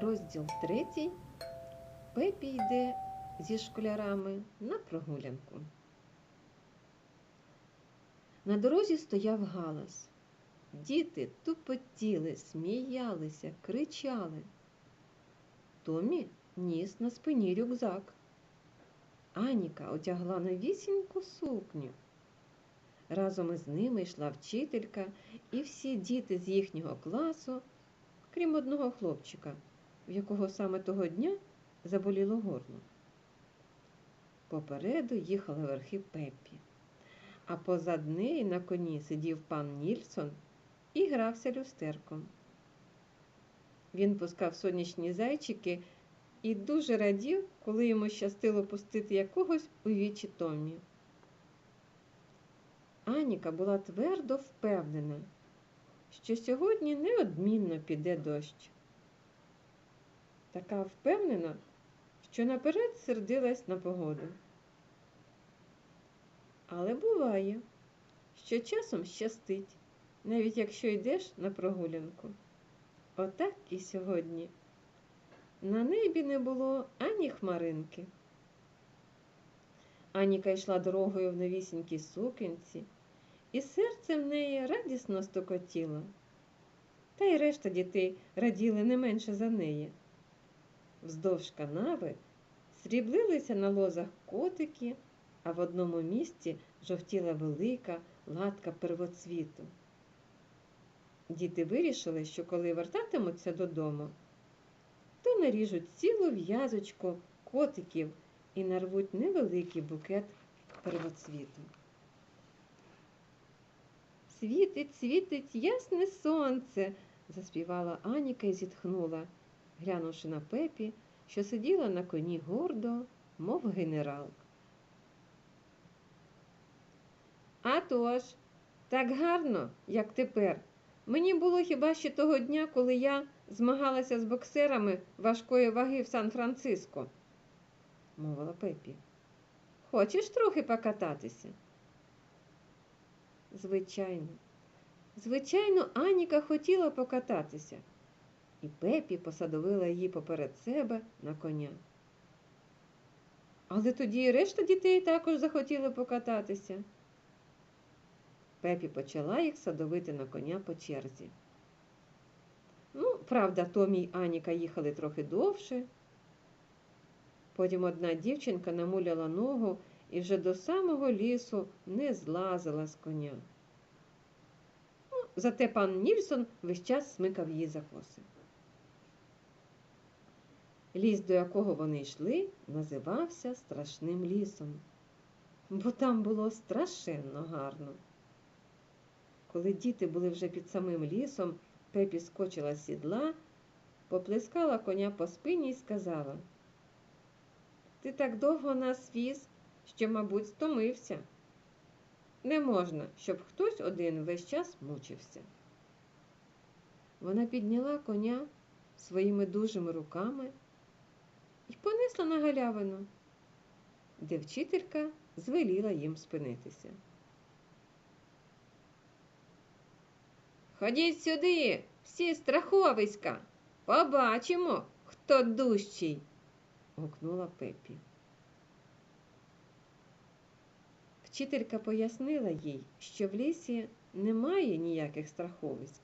Розділ третій. Пепі йде зі школярами на прогулянку. На дорозі стояв галас. Діти тупотіли, сміялися, кричали. Томі ніс на спині рюкзак. Аніка одягла новісіньку сукню. Разом із ними йшла вчителька і всі діти з їхнього класу, крім одного хлопчика, в якого саме того дня заболіло горло. Попереду їхали верхи Пеппі, а позад неї на коні сидів пан Нільсон і грався люстерком. Він пускав сонячні зайчики і дуже радів, коли йому щастило пустити якогось у вічі Томмі. Аніка була твердо впевнена, що сьогодні неодмінно піде дощ. Така впевнена, що наперед сердилась на погоду. Але буває, що часом щастить, навіть якщо йдеш на прогулянку. Отак і сьогодні. На небі не було ані хмаринки. Аніка йшла дорогою в новісінькій сукенці, і серце в неї радісно стукотіло. Та й решта дітей раділи не менше за неї. Вздовж канави сріблилися на лозах котики, а в одному місці жовтіла велика латка первоцвіту. Діти вирішили, що коли вертатимуться додому, то наріжуть цілу в'язочку котиків і нарвуть невеликий букет первоцвіту. Світить, світить ясне сонце, заспівала Аніка і зітхнула, глянувши на пепі, що сиділа на коні гордо, мов генерал. А тож, так гарно, як тепер. Мені було хіба ще того дня, коли я змагалася з боксерами важкої ваги в Сан-Франциско, мовила Пепі. Хочеш трохи покататися? Звичайно, звичайно, Аніка хотіла покататися, і Пепі посадовила її поперед себе на коня. Але тоді і решта дітей також захотіли покататися. Пепі почала їх садовити на коня по черзі. Ну, правда, Томі й Аніка їхали трохи довше. Потім одна дівчинка намуляла ногу і вже до самого лісу не злазила з коня. Ну, Зате пан Нільсон весь час смикав її за коси. Ліс, до якого вони йшли, називався страшним лісом, бо там було страшенно гарно. Коли діти були вже під самим лісом, Пепі скочила з сідла, поплескала коня по спині і сказала Ти так довго нас віз, що, мабуть, стомився. Не можна, щоб хтось один весь час мучився. Вона підняла коня своїми дужими руками і понесла на галявину, де вчителька звеліла їм спинитися. Ходіть сюди, всі страховиська. Побачимо, хто дужчий, гукнула Пепі. Вчителька пояснила їй, що в лісі немає ніяких страховиськ.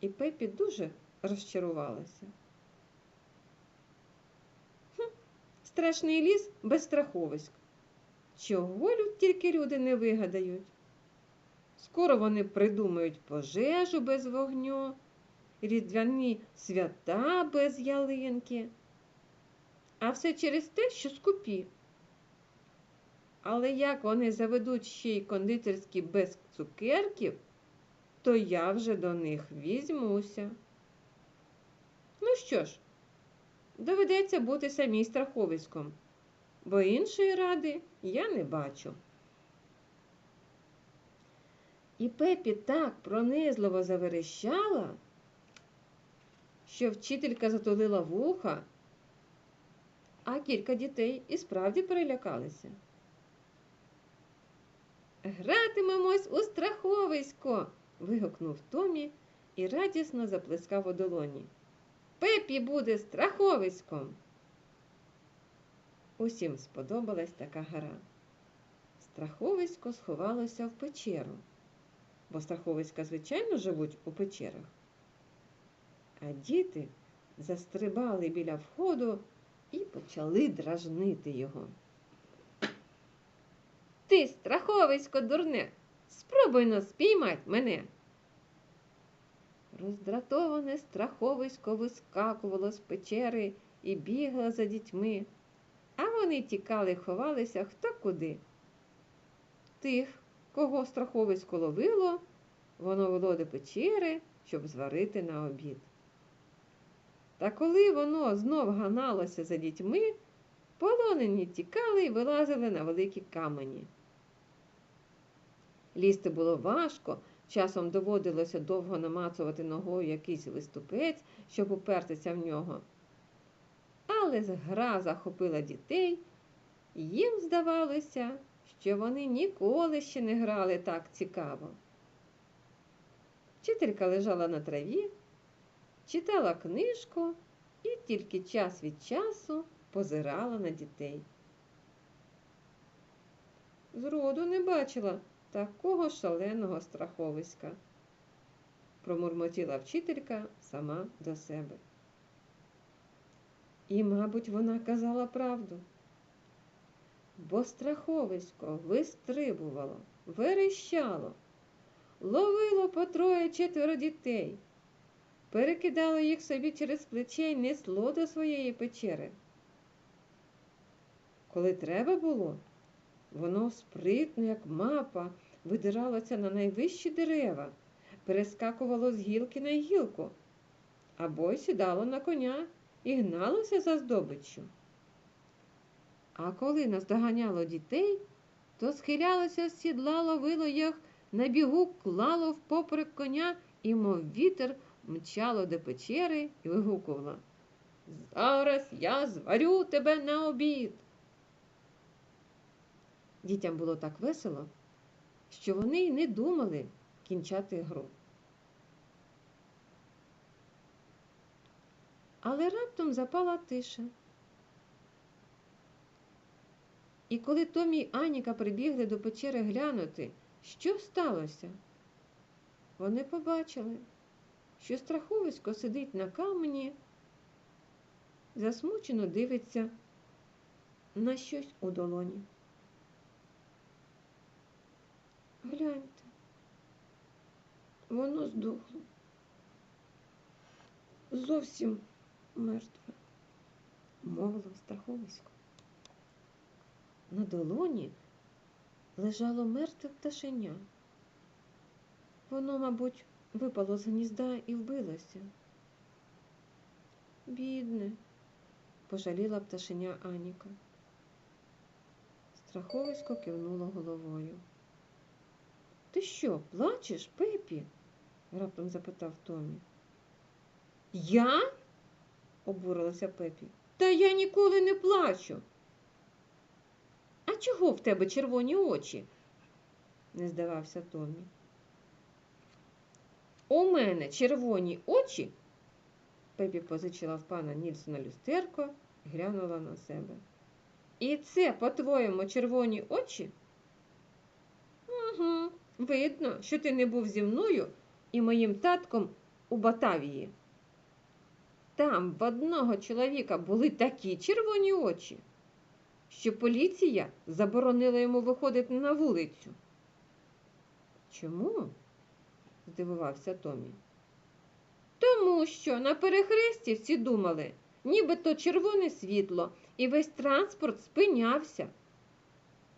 І Пепі дуже розчарувалася. Страшний ліс без страховиськ. Чого тільки люди не вигадають? Скоро вони придумають пожежу без вогню, різдвяні свята без ялинки. А все через те, що скупі. Але як вони заведуть ще й кондитерські без цукерків, то я вже до них візьмуся. Ну що ж, доведеться бути самій страховиськом, бо іншої ради я не бачу. І Пепі так пронизливо заверещала, що вчителька затулила вуха, а кілька дітей і справді перелякалися. Гратимемось у страховисько. вигукнув Томі і радісно заплескав у долоні. Пепі буде страховиськом. Усім сподобалась така гра. Страховисько сховалося в печеру, бо страховиська, звичайно, живуть у печерах. А діти застрибали біля входу і почали дражнити його. Ти, страховисько, дурне, спробуй но спіймать мене. Роздратоване страховисько вискакувало з печери і бігло за дітьми, а вони тікали, ховалися хто куди. Тих, кого страховисько ловило, воно вело до печери, щоб зварити на обід. Та коли воно знов ганалося за дітьми, полонені тікали і вилазили на великі камені. Лізти було важко, часом доводилося довго намацувати ногою якийсь виступець, щоб упертися в нього. Але гра захопила дітей, і їм здавалося, що вони ніколи ще не грали так цікаво. Вчителька лежала на траві, читала книжку і тільки час від часу позирала на дітей. Зроду не бачила такого шаленого страховиська, промурмотіла вчителька сама до себе. І, мабуть, вона казала правду, бо страховисько вистрибувало, верещало, ловило по троє четверо дітей, перекидало їх собі через плече й несло до своєї печери. Коли треба було, Воно спритно, як мапа, видиралося на найвищі дерева, перескакувало з гілки на гілку, або й сідало на коня і гналося за здобиччю. А коли наздоганяло дітей, то схилялося з сідла, ловило їх, на бігу клало впоперек коня і, мов вітер, мчало до печери і вигукувало Зараз я зварю тебе на обід. Дітям було так весело, що вони й не думали кінчати гру. Але раптом запала тиша. І коли Томі й Аніка прибігли до печери глянути, що сталося, вони побачили, що страховисько сидить на камені, засмучено дивиться на щось у долоні. Гляньте, воно здохло. Зовсім мертве, мовило страховисько. На долоні лежало мертве пташеня. Воно, мабуть, випало з гнізда і вбилося. Бідне, пожаліла пташеня Аніка. Страховисько кивнуло головою. Ти що, плачеш, Пепі? раптом запитав Томі. Я? обурилася Пепі. Та я ніколи не плачу. А чого в тебе червоні очі? не здавався Томі. У мене червоні очі. Пепі позичила в пана Нільсона люстерко глянула на себе. І це, по-твоєму, червоні очі? Угу. Видно, що ти не був зі мною і моїм татком у Батавії. Там в одного чоловіка були такі червоні очі, що поліція заборонила йому виходити на вулицю. Чому? здивувався Томі. Тому що на перехресті всі думали, нібито червоне світло, і весь транспорт спинявся.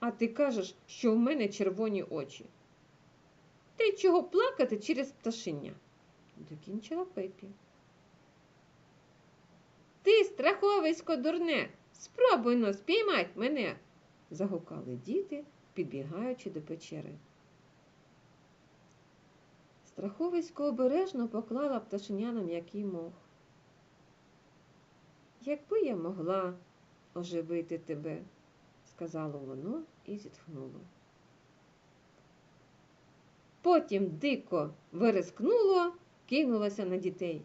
А ти кажеш, що в мене червоні очі. Ти чого плакати через пташеня? докінчила Пепі. Ти, страховисько дурне, спробуй но спіймать мене, загукали діти, підбігаючи до печери. Страховисько обережно поклала пташеня на м'який мох. Якби я могла оживити тебе, сказало воно і зітхнуло. Потім дико вирискнуло, кинулося на дітей.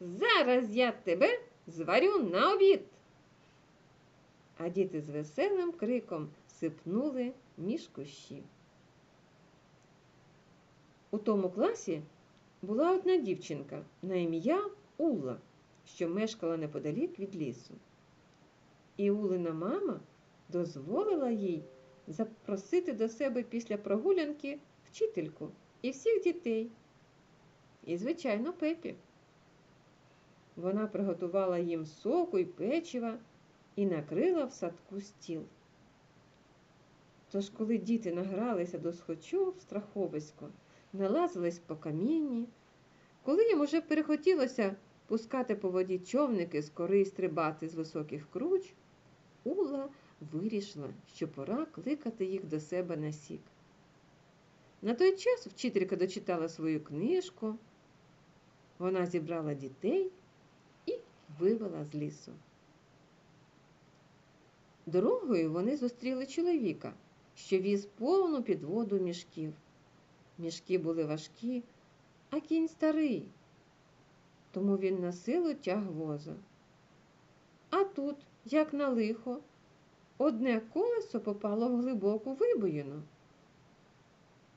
Зараз я тебе зварю на обід. А діти з веселим криком сипнули між кущів. У тому класі була одна дівчинка на ім'я Улла, що мешкала неподалік від лісу. І Улина мама дозволила їй запросити до себе після прогулянки вчительку і всіх дітей. І, звичайно, Пепі. Вона приготувала їм соку і печива і накрила в садку стіл. Тож, коли діти награлися до схочу в страховисько, налазились по камінні, коли їм уже перехотілося пускати по воді човники з кори стрибати з високих круч, Ула вирішила, що пора кликати їх до себе на сік. На той час вчителька дочитала свою книжку, вона зібрала дітей і вивела з лісу. Дорогою вони зустріли чоловіка, що віз повну підводу мішків. Мішки були важкі, а кінь старий, тому він на силу тяг воза. А тут, як на лихо, одне колесо попало в глибоку вибоїну.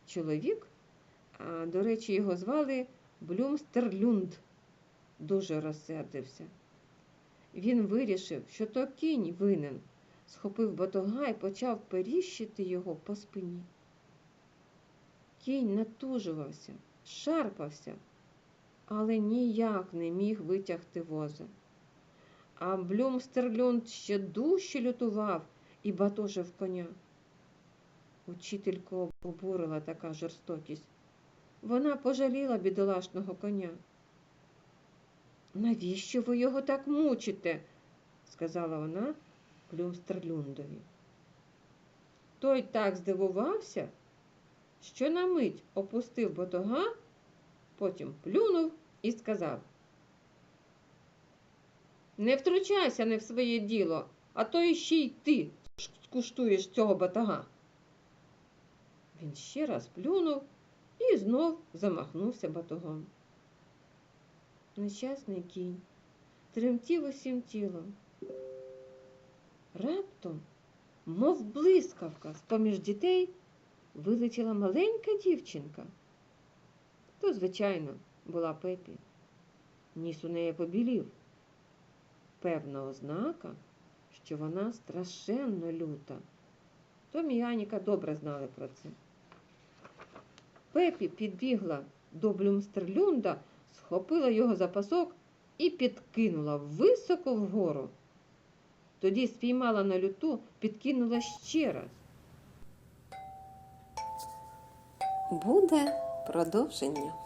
Чоловік, до речі, його звали Блюмстерлюнд, дуже розсердився. Він вирішив, що то кінь винен, схопив батога і почав періщити його по спині. Кінь натужувався, шарпався, але ніяк не міг витягти воза. А Блюмстерлюнд ще дужче лютував і батожив коня. Учительку обурила така жорстокість. Вона пожаліла бідолашного коня. Навіщо ви його так мучите? сказала вона Плюмстерлюндові. Той так здивувався, що на мить опустив батога, потім плюнув і сказав Не втручайся не в своє діло, а то іще й ти скуштуєш цього батога. Він ще раз плюнув і знов замахнувся батогом. Нещасний кінь тремтів усім тілом. Раптом, мов блискавка, з-поміж дітей вилетіла маленька дівчинка. То, звичайно, була Пепі. Ніс у неї побілів. Певна ознака, що вона страшенно люта. Том і Аніка добре знали про це. Пепі підбігла до Блюмстерлюнда, схопила його за пасок і підкинула високо вгору. Тоді спіймала на люту, підкинула ще раз. Буде продовження.